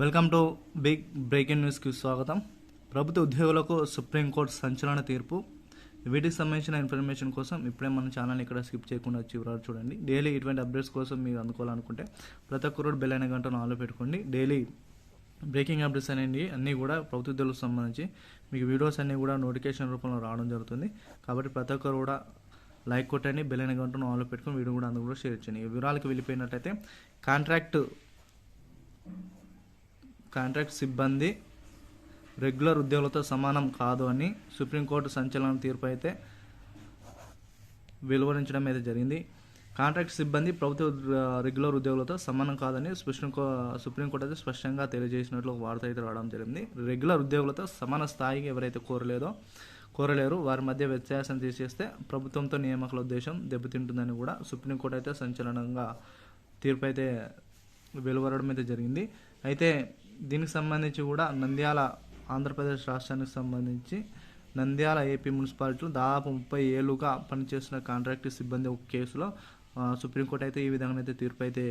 Welcome to big breaking న్యూస్కి స్వాగతం. ప్రభుత్వ ఉద్యోగులకు సుప్రీంకోర్టు సంచలన తీర్పు. వీటికి సంబంధించిన ఇన్ఫర్మేషన్ కోసం ఇప్పుడే మన ఛానల్ ఇక్కడ స్కిప్ చేయకుండా చివరాలు చూడండి. డైలీ ఇటువంటి అప్డేట్స్ కోసం మీరు అందుకోవాలనుకుంటే ప్రతి ఒక్కరు బెల్ అయిన గంట ఆన్లో పెట్టుకోండి. డైలీ బ్రేకింగ్ అప్డేట్స్ అనేవి అన్నీ కూడా ప్రభుత్వ ఉద్యోగులకు సంబంధించి మీకు వీడియోస్ అన్నీ కూడా నోటిఫికేషన్ రూపంలో రావడం జరుగుతుంది. కాబట్టి ప్రతి ఒక్కరు కూడా లైక్ కొట్టండి బెల్ అయిన గంటను ఆలో పెట్టుకొని వీడియో కూడా అందుకు కూడా షేర్ చేయండి. ఈ వివరాలకు వెళ్ళిపోయినట్టయితే కాంట్రాక్ట్ కాంట్రాక్ట్ సిబ్బంది రెగ్యులర్ ఉద్యోగులతో సమానం కాదు అని సుప్రీంకోర్టు సంచలన తీర్పు అయితే వెలువరించడం అయితే జరిగింది. కాంట్రాక్ట్ సిబ్బంది ప్రభుత్వ రెగ్యులర్ ఉద్యోగులతో సమానం కాదని సుప్రీం సుప్రీంకోర్టు అయితే స్పష్టంగా తెలియజేసినట్లు ఒక వార్త అయితే రావడం జరిగింది. రెగ్యులర్ ఉద్యోగులతో సమాన స్థాయికి ఎవరైతే కోరలేదో కోరలేరు వారి మధ్య వ్యత్యాసం తీసేస్తే ప్రభుత్వంతో నియామకాల ఉద్దేశం దెబ్బతింటుందని కూడా సుప్రీంకోర్టు అయితే సంచలనంగా తీర్పు అయితే వెలువరడం అయితే జరిగింది. అయితే దీనికి సంబంధించి కూడా నంద్యాల ఆంధ్రప్రదేశ్ రాష్ట్రానికి సంబంధించి నంద్యాల ఏపీ మున్సిపాలిటీలో దాదాపు ముప్పై ఏళ్ళుగా పనిచేస్తున్న కాంట్రాక్ట్ సిబ్బంది ఒక కేసులో సుప్రీంకోర్టు అయితే ఈ విధంగా అయితే తీర్పు అయితే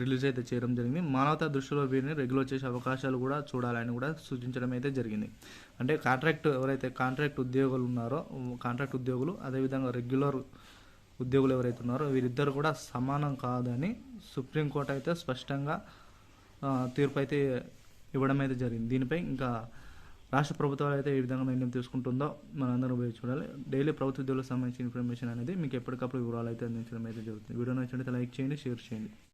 రిలీజ్ అయితే చేయడం జరిగింది. మానవతా దృష్టిలో వీరిని రెగ్యులర్ చేసే అవకాశాలు కూడా చూడాలని కూడా సూచించడం అయితే జరిగింది. అంటే కాంట్రాక్ట్ ఎవరైతే కాంట్రాక్ట్ ఉద్యోగులు ఉన్నారో కాంట్రాక్ట్ ఉద్యోగులు అదేవిధంగా రెగ్యులర్ ఉద్యోగులు ఎవరైతే ఉన్నారో వీరిద్దరు కూడా సమానం కాదని సుప్రీంకోర్టు అయితే స్పష్టంగా తీర్పు అయితే ఇవ్వడం అయితే జరిగింది. దీనిపై ఇంకా రాష్ట్ర ప్రభుత్వాలు అయితే ఏ విధంగా నిర్ణయం తీసుకుంటుందో మనందరం పోయి చూడాలి. డైలీ ప్రభుత్వ ఉద్యోగులకు సంబంధించిన ఇన్ఫర్మేషన్ అనేది మీకు ఎప్పటికప్పుడు వివరాలు అయితే అందించడం అయితే జరుగుతుంది. వీడియో నచ్చినట్లయితే లైక్ చేయండి షేర్ చేయండి.